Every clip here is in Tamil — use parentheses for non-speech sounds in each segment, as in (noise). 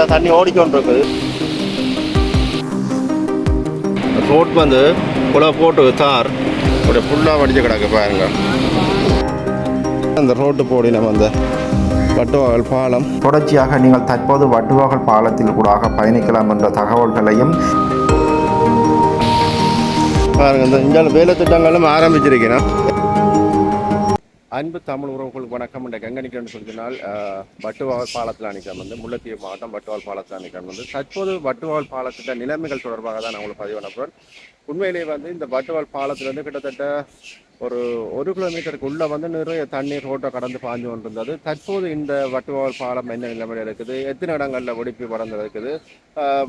இந்த தண்ணி ஓடிக்கொண்டிருக்குது. ரோட் வந்து குலை போட்டு தார் ஒரு ஃபுல்லாக வடிச்சு கிடக்கு பாருங்க. அந்த ரோட்டு போடி நம்ம அந்த வட்டுவாகல் பாலம். தொடர்ச்சியாக நீங்கள் தற்போது வட்டுவாகல் பாலத்தில் கூடாக பயணிக்கலாம் என்ற தகவல்களையும் பாருங்க இந்த இங்கே வேலை திட்டங்களும் ஆரம்பிச்சிருக்கிறேன் அன்பு தமிழ் உறவுகளுக்கு வணக்கம். இந்த கங்கனிக்கன்னு சொல்லினால் வட்டுவால் பாலத்தில் நிற்கிறோம் வந்து முல்லைத்தீவு மாவட்டம் வட்டுவால் பாலத்தில் நிற்கிறோம் வந்து தற்போது வட்டுவால் பாலத்தின் நிலைமைகள் தொடர்பாக தான் நான் உங்களுக்கு பதிவு பண்ண போகிறேன் உண்மையிலேயே வந்து இந்த வட்டுவால் பாலத்திலேருந்து கிட்டத்தட்ட ஒரு ஒரு கிலோமீட்டருக்கு உள்ள வந்து நிறைய தண்ணீர் ரோட்டை கடந்து பாஞ்சு கொண்டிருந்தது. தற்போது இந்த வட்டுவால் பாலம் என்ன நிலைமையில் இருக்குது? எத்தனை இடங்களில் ஒடிப்பு வளர்ந்து இருக்குது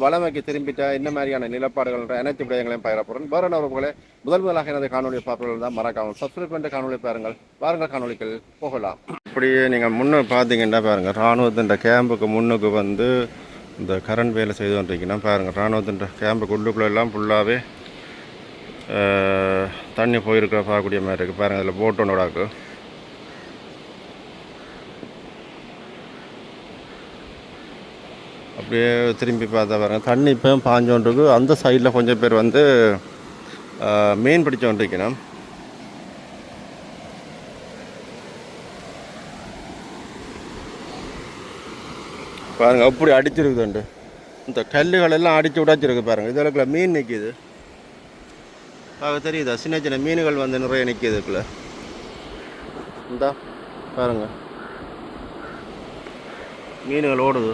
வளமைக்கு திரும்பிட்ட என்ன மாதிரியான நிலப்பாடுகள் அனைத்து விடயங்களையும் பயிரப்படும் வேற உறவுகளே முதல் முதலாக எனது காணொலி பார்ப்பவர்கள் தான் மறக்காமல் சப்ஸ்கிரைப் பண்ணிட்டு காணொலி பாருங்கள். வாருங்கள் காணொலிகள் போகலாம். இப்படியே நீங்கள் முன்னே பார்த்தீங்கன்னா பாருங்கள் இராணுவத்தின் கேம்புக்கு முன்னுக்கு வந்து இந்த கரண்ட் வேலை செய்து கொண்டிருக்கீங்கன்னா பாருங்கள். இராணுவத்தின் கேம்புக்கு உள்ளுக்குள்ள எல்லாம் ஃபுல்லாகவே தண்ணி போயிருக்கிற பார்க்கக்கூடிய மாதிரி இருக்குது பாருங்கள் அதில் போட் ஒன்றோடாக்கு அப்படியே திரும்பி பார்த்தா பாருங்கள் தண்ணி இப்போ பாஞ்சோன்றிருக்கு அந்த சைடில் கொஞ்சம் பேர் வந்து மீன் பிடிச்சோன்றிருக்கணும் பாருங்க அப்படி அடிச்சிருக்குதுண்டு இந்த கல்லுகளெல்லாம் அடித்து விடாச்சிருக்கு பாருங்கள் இதில் மீன் நிற்கிது ஆக தெரியுதா? சின்ன சின்ன மீன்கள் வந்து நிறைய நிற்கிது இதுக்குள்ள. இந்தா பாருங்க. மீன்கள் ஓடுது.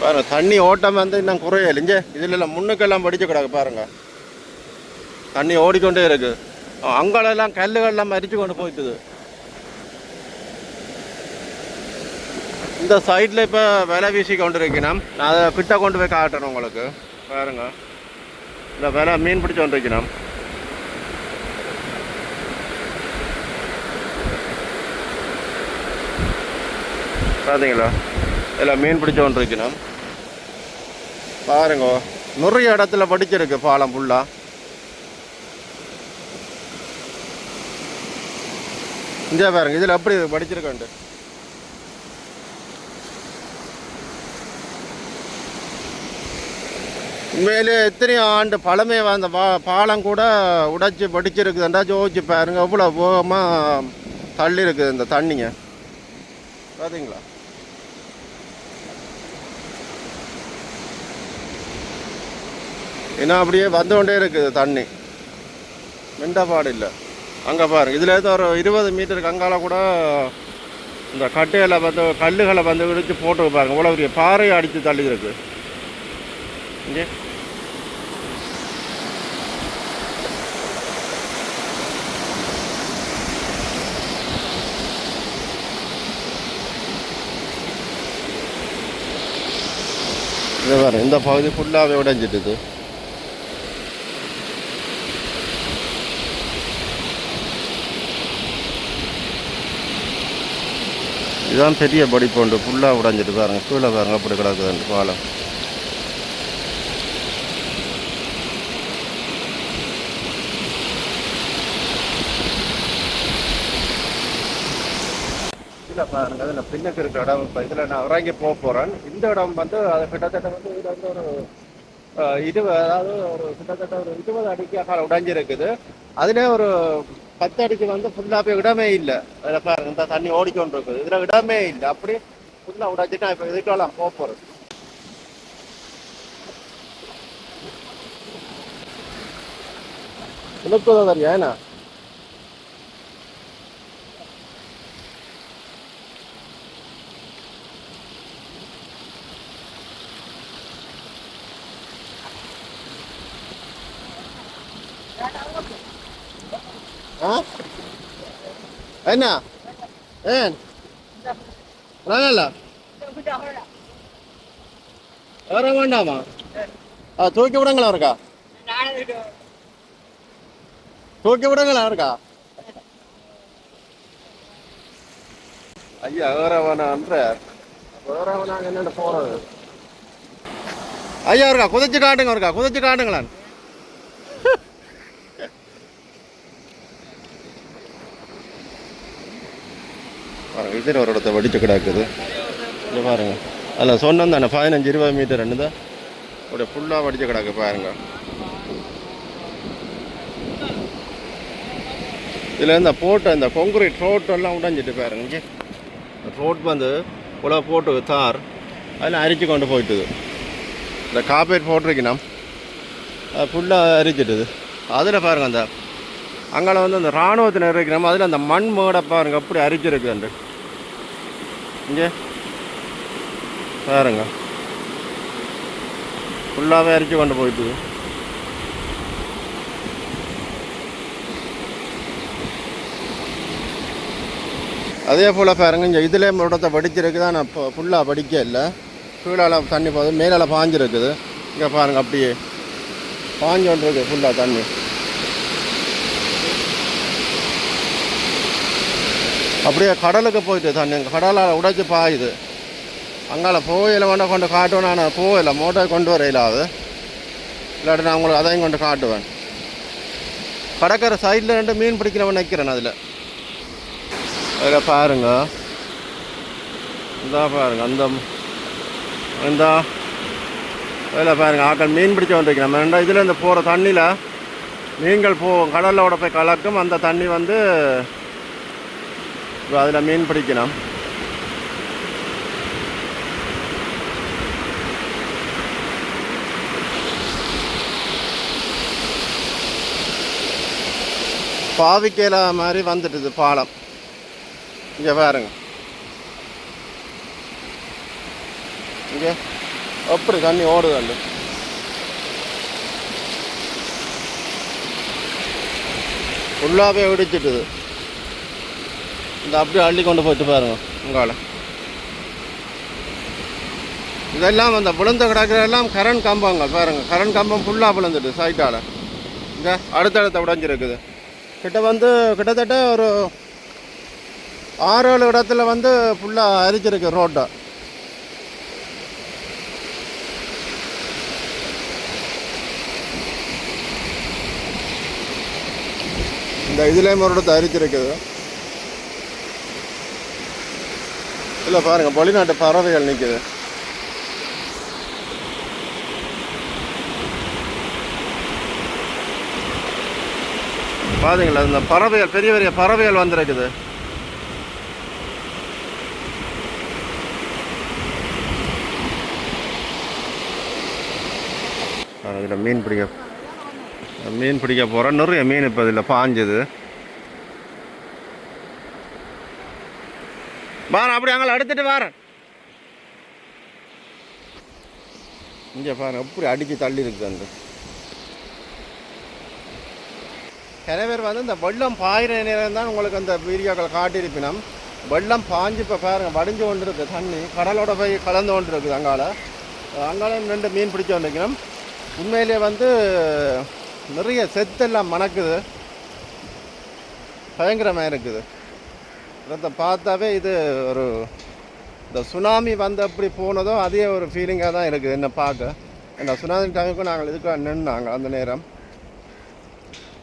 பாருங்க தண்ணி ஓட்டம் வந்து இன்னும் குறையல. இங்கே இதில் எல்லாம் முன்னுக்கெல்லாம் படிச்சு கிடக்கு பாருங்க. தண்ணி ஓடிக்கொண்டே இருக்கு. அங்கெல்லாம் கல்லுகள்லாம் மறிச்சு கொண்டு போயிட்டுது. இந்த சைடில் இப்போ விலை வீசி கொண்டு இருக்கணும் நான் அதை கிட்ட கொண்டு போய் காட்டுறேன் உங்களுக்கு. பாருங்க. இந்த விலை மீன் பிடிச்சி கொண்டு வைக்கணும் பார்த்தீங்களா இதில் மீன் பிடிச்சி கொண்டு இருக்கணும் பாருங்க. நிறைய இடத்துல படிச்சிருக்கு பாலம் ஃபுல்லாக இங்கே பாருங்க. இதில் எப்படி படிச்சிருக்கேன்ட்டு. உண்மையிலே எத்தனையோ ஆண்டு பழமை வந்த பா பாலம் கூட உடைச்சி படிச்சிருக்குதுண்டா ஜோதிச்சு பாருங்க எவ்வளோ வேகமாக தள்ளி இருக்குது இந்த தண்ணிங்க. பார்த்தீங்களா ஏன்னா அப்படியே வந்து கொண்டே இருக்குது தண்ணி. மிண்டபாடு இல்லை. அங்கே பாருங்க இதில் ஒரு இருபது மீட்டருக்கு அங்கால கூட இந்த கட்டையில் வந்து கல்லுகளை வந்து விரிச்சு போட்டு பாருங்க. இவ்வளோ பெரிய பாறையை அடித்து தள்ளி இருக்குது இங்கே இதை வேறு இந்த பகுதி ஃபுல்லாகவே உடைஞ்சிட்டுது இதுதான் பெரிய படிப்பு உண்டு ஃபுல்லாக உடைஞ்சிட்டு பாருங்க கீழே பாருங்க அப்படி கிடக்குது பாலம் இதில் பாருங்க அதில் பின்னுக்கு இருக்கிற இடம் இப்போ இதில் நான் இறங்கி போக போகிறேன். இந்த இடம் வந்து அது கிட்டத்தட்ட வந்து இது வந்து ஒரு இது இருபது அதாவது ஒரு கிட்டத்தட்ட ஒரு இருபது அடிக்கு உடைஞ்சிருக்குது. அதிலே ஒரு பத்து அடிக்கு வந்து ஃபுல்லாகவே இடமே இல்லை. அதில் பாருங்க இந்த தண்ணி ஓடிக்கொண்டு இருக்குது இதில் இடமே இல்லை. அப்படி ஃபுல்லாக உடைஞ்சிட்டு நான் இப்போ இதுக்கெல்லாம் போக போகிறேன் இழுக்குதான் ஏன்னா? என்ன ஏன் வரல வர வேண்டாமா ஆ தூக்கி விடுங்களா இருக்கா தூக்கி விடுங்களா இருக்கா ஐயா வேறவனான்ற வேறவனாங்க என்னென்ன போறது ஐயா இருக்கா குதிச்சு காட்டுங்க இருக்கா குதிச்சு காட்டுங்களேன் பாருங்கள் இதில் ஒரு இடத்த வடிச்சு கிடக்குது. இங்கே பாருங்கள் அதில் சொன்னோம் தானே பதினஞ்சு இருபது மீட்டர் ரெண்டு தான் அப்படியே ஃபுல்லாக வடிச்சு கிடக்கு பாருங்கள் இதில் இந்த போட்ட இந்த கொங்குரீட் ரோட்டெல்லாம் உடஞ்சிட்டு பாருங்க இங்கே. ரோட் வந்து இவ்வளோ போட்டு தார். அதில் அரிச்சு கொண்டு போயிட்டுது. இந்த காப்பேட் போட்டிருக்கணும். அது ஃபுல்லாக அரிச்சிட்டுது. அதில் பாருங்க அந்த அங்கே வந்து அந்த இராணுவத்தினர் இருக்கிறோம் அதில் அந்த மண் மேடை பாருங்க அப்படி அந்த இங்கே. பாருங்க. ஃபுல்லாகவே அரிச்சு கொண்டு போயிட்டு. அதே போல் பாருங்க இங்கே இதிலே முடத்தை படிச்சிருக்கு தான் நான் இப்போ ஃபுல்லாக படிக்க இல்லை. கீழால் தண்ணி போகுது மேலால் பாஞ்சிருக்குது இங்கே பாருங்க அப்படியே பாஞ்சு கொண்டு ஃபுல்லாக தண்ணி. அப்படியே கடலுக்கு போயிட்டு தண்ணி கடலால் உடைச்சி பாயுது. அங்கால போயில வேண்டாம் கொண்டு காட்டுவேன் நான். போயில மோட்டார் கொண்டு வரையில அது. இல்லாட்டி நான் உங்களுக்கு அதையும் கொண்டு காட்டுவேன். கடற்கரை சைடில் ரெண்டு மீன் பிடிக்கிறவன் நிற்கிறேன் அதில். அதில் பாருங்க. இந்தா பாருங்க அந்த இந்த. அதில் பாருங்க ஆக்கள் மீன் பிடிச்ச வந்துருக்கிறோம் ரெண்டா இதில் இந்த போகிற தண்ணியில் மீன்கள் போ கடலோட போய் கலக்கும். அந்த தண்ணி வந்து அதில் மீன் பிடிக்கணும். பாவிக்கல மாதிரி வந்துட்டுது பாலம். இங்கே பாருங்க. இங்கே. அப்படி தண்ணி ஓடுதண்டு. ஃபுல்லாகவே வெடிச்சிட்டுது இந்த அப்படியே அள்ளி கொண்டு போயிட்டு பாருங்க உங்களால் இதெல்லாம் அந்த விழுந்த கிடக்கிறதெல்லாம் கரண்ட் கம்பங்கள் பாருங்கள் கரண்ட் கம்பம் ஃபுல்லாக விழுந்துட்டு சைட்டால் இங்கே அடுத்தடுத்த உடஞ்சிருக்குது. கிட்ட வந்து கிட்டத்தட்ட ஒரு ஆறு ஏழு இடத்துல வந்து ஃபுல்லாக அரிச்சிருக்கு ரோட்டை இந்த இதுலேயும் ஒரு இடத்த அரிச்சிருக்குது இல்லை பாருங்கள் வெளிநாட்டு பறவைகள் நிற்குது பாத்தீங்களா இந்த பறவைகள் பெரிய பெரிய பறவைகள் வந்திருக்குது. இதில் மீன் பிடிக்க மீன் பிடிக்க போகிறேன் நிறைய மீன் இப்போ இதில் பாஞ்சுது. வாரேன் அப்படி அங்கே எடுத்துட்டு வாரேன். இங்கே பாருங்க எப்படி அடித்து தள்ளி இருக்குது அந்த சில பேர் வந்து இந்த வெள்ளம் பாயிற நேரம் தான் உங்களுக்கு அந்த வீடியோக்கள் காட்டியிருப்பினம். வெள்ளம் பாஞ்சு இப்போ பாருங்க வடிஞ்சு கொண்டு இருக்குது தண்ணி. கடலோட போய் கலந்து கொண்டு இருக்குது அங்கால. அங்கால ரெண்டு மீன் பிடிச்சு கொண்டிருக்கணும் உண்மையிலேயே வந்து நிறைய செத்தெல்லாம் மணக்குது. பயங்கரமாக இருக்குது. இதை பார்த்தாவே இது ஒரு இந்த சுனாமி வந்து அப்படி போனதோ அதே ஒரு ஃபீலிங்காக தான் இருக்குது என்ன பார்க்க. இந்த சுனாமி டைமுக்கும் நாங்கள் இதுக்காக நின்னாங்க அந்த நேரம்.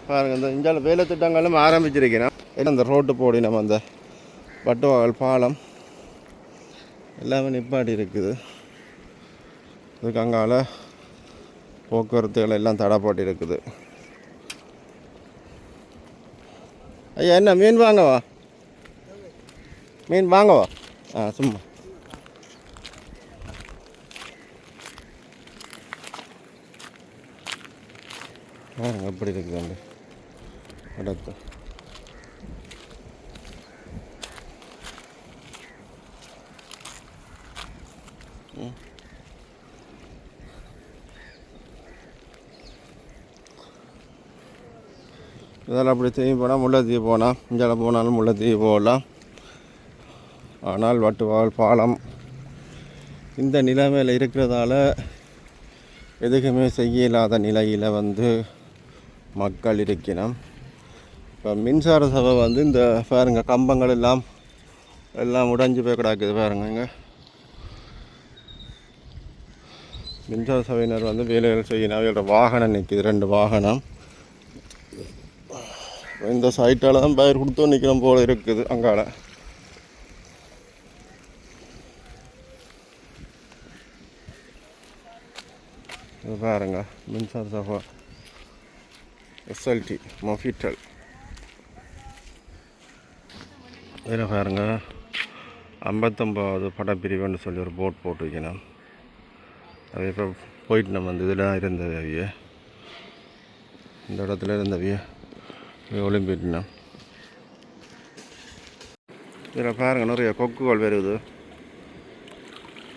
பாருங்கள் இந்த இந்தியாவில் வேலை திட்டங்களும் ஆரம்பிச்சிருக்கிறோம். ஏன்னா இந்த ரோட்டு போடி நம்ம அந்த பட்டுவாகல் பாலம். எல்லாமே நிப்பாட்டி இருக்குது. இதுக்கு அங்கால போக்குவரத்துகள் எல்லாம் தடை போட்டு இருக்குது. ஐயா என்ன மீன் வாங்கவா மீன் வாங்கவா ஆ சும்மா. பாருங்க எப்படி இருக்குது அந்த இடத்து இதெல்லாம் அப்படி தீவி போனால் முல்லைத்தீவு போனால் இங்கே போனாலும் முல்லைத்தீவு போகலாம் ஆனால் வட்டுவால் பாலம் இந்த நிலைமையில் இருக்கிறதால எதுக்குமே செய்ய இல்லாத நிலையில் வந்து மக்கள் இருக்கணும் இப்போ மின்சார சபை வந்து இந்த பாருங்க கம்பங்கள் எல்லாம் எல்லாம் உடைஞ்சு போய் கிடக்குது பாருங்க. மின்சார சபையினர் வந்து வேலைகள் செய்யணும். அவங்களோட வாகனம் நிற்கிது ரெண்டு வாகனம். இந்த சைட்டால் தான் பயிர் கொடுத்து நிற்கிறோம் போல் இருக்குது அங்கால. இது பாருங்க மின்சார சபா எஸ்எல்டி மொஃபிட்டல் இதில் பாருங்க ஐம்பத்தொம்போது படப்பிரிவுன்னு சொல்லி ஒரு போட் போட்டு வைக்கணும் அது இப்போ போயிட்டு நம்ம வந்து இதில் இருந்தது அவிய. இந்த இடத்துல இருந்தவிய ஒலிம்பிக்னா. இதில் பாருங்க நிறைய கொக்குகள் வருது.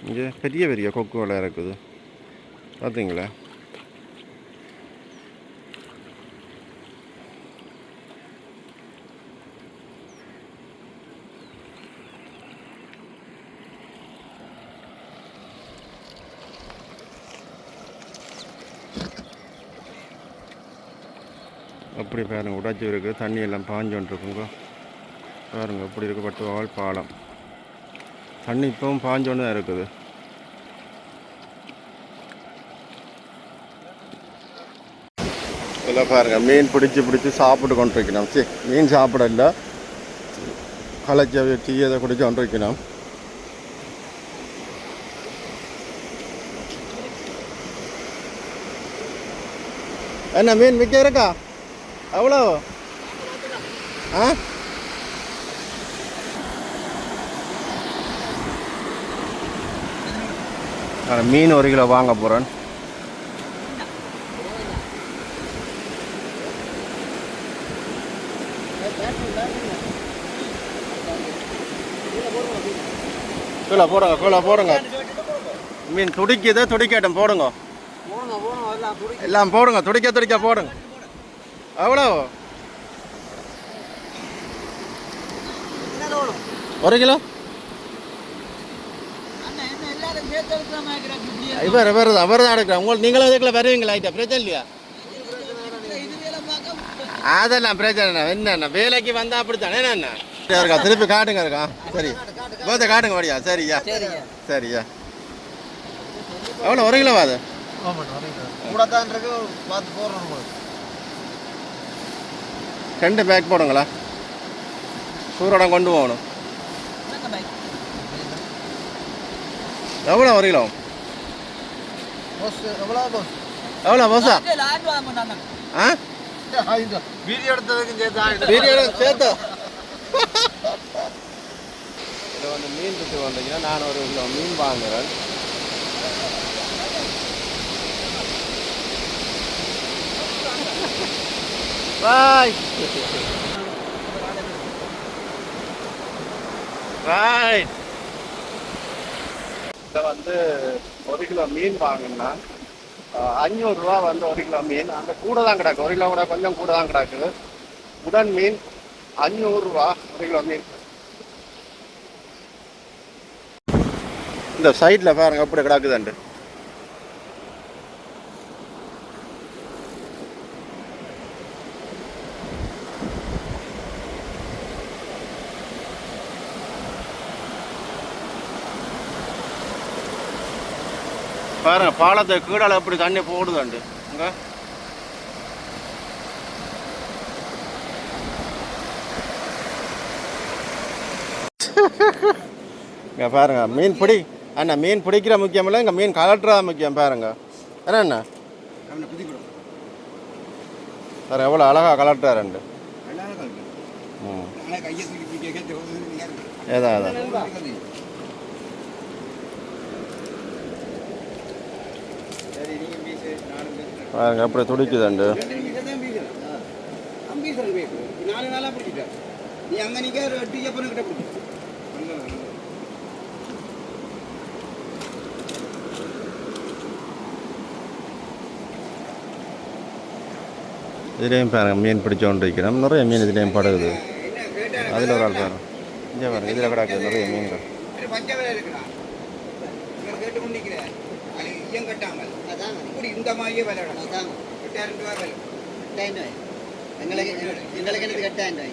இங்கே பெரிய பெரிய கொக்குகளாக இருக்குது. பார்த்தீங்களா அப்படி பாருங்க உடைச்சி இருக்குது. தண்ணி எல்லாம் பாஞ்சோன்ட்ருக்குங்க பாருங்கள் பாருங்க அப்படி இருக்கு பட்டுவாள் பாலம். தண்ணி இப்போவும் பாஞ்சோன்னு தான் இருக்குது. இதில் பாருங்க மீன் பிடிச்சி பிடிச்சி சாப்பிட்டு கொண்டு இருக்கணும். சரி மீன் சாப்பிடல. களைச்ச டீ அதை குடிச்சு கொண்டு என்ன மீன் விற்க இருக்கா? எவ்வளோ? ஆ? மீன் ஒரு கிலோ வாங்க போகிறேன் கீழே போடுங்க கீழே போடுங்க. மீன் துடிக்குது துடிக்கட்டும் போடுங்க. எல்லாம் போடுங்க துடிக்க துடிக்க போடுங்க. எவ்வளோ ஒரு கிலோ? இவர் இவர் அவர் தான் எடுக்கிறேன் உங்களுக்கு நீங்களும் இதுக்குள்ள வருவீங்களா ஐட்டா? பிரச்சனை இல்லையா? அதெல்லாம் பிரச்சனை. என்னண்ணா வேலைக்கு வந்தா அப்படித்தானே என்ன இருக்கா திருப்பி காட்டுங்க இருக்கா சரி. போத காட்டுங்க வடியா சரியா? சரியா. எவ்வளோ ஒரு கிலோ. அது ரெண்டு பேக் போடுங்களா? சூரோடம் கொண்டு போகணும். எவ்வளோ ஒரு கிலோ? போஸ் எவ்வளோ போஸ் ஆ? வீடியோ எடுத்ததுக்கும் சேர்த்து வீடியோ சேர்த்து. (laughs) இதில் வந்து மீன் சுற்றி வந்தீங்கன்னா நான் ஒரு கிலோ மீன் வாங்குறேன். பாய். பாய். இதை வந்து ஒரு கிலோ மீன் வாங்கினா அஞ்சூறுரூவா வந்து ஒரு கிலோ மீன். அந்த கூட தான் கிடக்கு. ஒரு கிலோ கூட கொஞ்சம் கூட தான் கிடக்குது உடன் மீன் அஞ்சூறுரூவா ஒரு கிலோ மீன். இந்த சைடில் பாருங்க அப்படி கிடக்குதுண்டு பாருங்க பாலத்தை கீழால எப்படி தண்ணி போடுதாண்டு இங்க பாருங்க மீன் பிடி. அண்ணா மீன் பிடிக்கிற முக்கியம் இல்லை இங்கே மீன் கலட்டுறதா முக்கியம் பாருங்க. என்ன அண்ணா. சார் எவ்வளோ அழகாக கலட்டுறாருண்டு ம். ஏதா ஏதா. பாருங்க எப்படி துடிக்குதுண்டு நாலு நாளா பிடிச்சிட்ட. நீ அங்க ஒரு டீ அப்பனு கிட்ட பிடிச்சி இதுலேயும் பாருங்க மீன் பிடிச்சோண்டு இருக்கிறோம் நிறைய மீன் இதுலேயும் படுகுது அதில் ஒரு ஆள் பாருங்க இங்கே பாருங்க இதில் கிடக்குது நிறைய மீன்கள் கொண்டு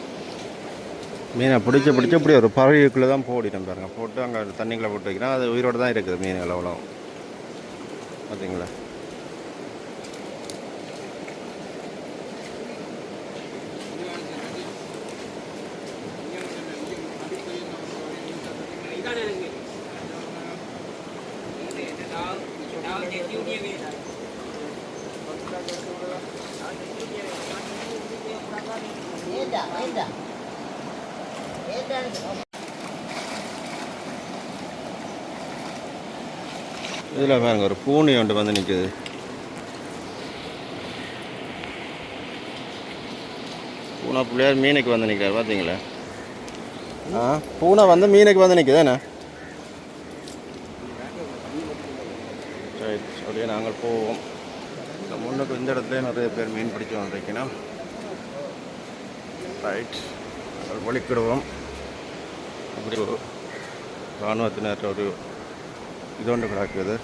மீனை பிடிச்சி பிடிச்சி இப்படி ஒரு பறவைக்குள்ளே தான் போடிட்டேன் பாருங்க போட்டு அங்கே தண்ணிக்குள்ளே போட்டு வைக்கிறேன் அது உயிரோடு தான் இருக்குது மீன்கள் அவ்வளோ பார்த்தீங்களா இதில் பாருங்க ஒரு பூனை ஒன்று வந்து நிற்குது பூனை பிள்ளையார் மீனுக்கு வந்து நிற்கிறார் பார்த்தீங்களா? ஆ பூனை வந்து மீனுக்கு வந்து நிற்குதானே ரைட் அப்படியே நாங்கள் போவோம். இந்த முன்னுக்கு இந்த இடத்துல நிறைய பேர் மீன் பிடிச்சி வந்திருக்கணும். ரைட் நாங்கள் ஒழிக்கிடுவோம் அப்படி ஒரு இராணுவத்தினர் ஒரு இது ஒன்று கிடக்குது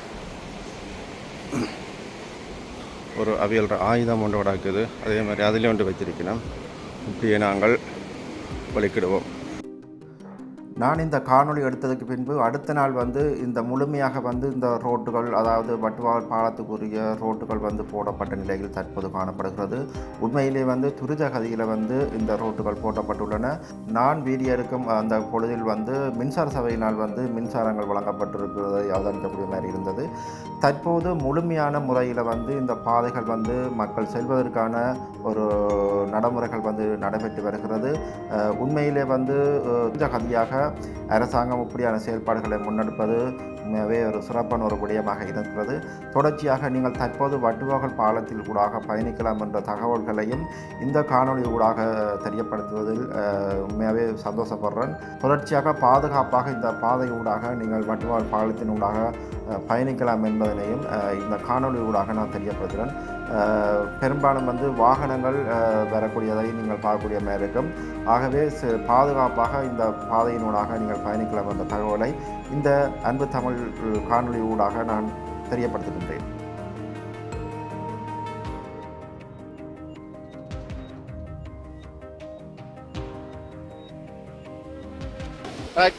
ஒரு அவியல் ஆயுதம் ஒன்று கிடக்குது அதே மாதிரி அதிலே ஒன்று வச்சிருக்கணும் இப்படியே நாங்கள் வலிக்கிடுவோம் நான் இந்த காணொளி எடுத்ததுக்கு பின்பு அடுத்த நாள் வந்து இந்த முழுமையாக வந்து இந்த ரோட்டுகள் அதாவது வட்டுவால் பாலத்துக்குரிய ரோட்டுகள் வந்து போடப்பட்ட நிலையில் தற்போது காணப்படுகிறது. உண்மையிலே வந்து துரித கதியில் வந்து இந்த ரோட்டுகள் போடப்பட்டுள்ளன நான் வீடியோ எடுக்கும் அந்த பொழுதில் வந்து மின்சார சபையினால் வந்து மின்சாரங்கள் வழங்கப்பட்டிருக்கிறதை. அவதானிக்கக்கூடிய மாதிரி இருந்தது. தற்போது முழுமையான முறையில் வந்து இந்த பாதைகள் வந்து மக்கள் செல்வதற்கான ஒரு நடைமுறைகள் வந்து நடைபெற்று வருகிறது. உண்மையிலே வந்து அஹ் கதியாக அரசாங்கம் இப்படியான செயல்பாடுகளை முன்னெடுப்பது உண்மையாகவே ஒரு சிறப்பான ஒரு விடயமாக இருக்கிறது. தொடர்ச்சியாக நீங்கள் தற்போது வட்டுவாகல் பாலத்தில் கூடாக பயணிக்கலாம் என்ற தகவல்களையும் இந்த காணொளி ஊடாக தெரியப்படுத்துவதில் உண்மையாகவே சந்தோஷப்படுறேன். தொடர்ச்சியாக பாதுகாப்பாக இந்த பாதை ஊடாக நீங்கள் வட்டுவால் பாலத்தின் ஊடாக பயணிக்கலாம் என்பதனையும் இந்த காணொளி ஊடாக நான் தெரியப்படுத்துகிறேன் பெரும்பாலும் வந்து வாகனங்கள் வரக்கூடியதை நீங்கள் பார்க்கக்கூடிய மாதிரி இருக்கும் ஆகவே பாதுகாப்பாக இந்த பாதையினூடாக நீங்கள் பயணிக்கலாம் என்ற தகவலை இந்த அன்பு தமிழ் காணொளி ஊடாக நான் தெரியப்படுத்துகின்றேன்.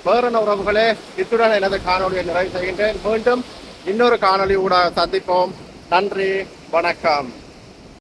பேரன உறவுகளே? இத்துடன் எனது காணொலியை நிறைவு செய்கின்றேன். மீண்டும் இன்னொரு காணொளி ஊடாக சந்திப்போம். நன்றி வணக்கம்.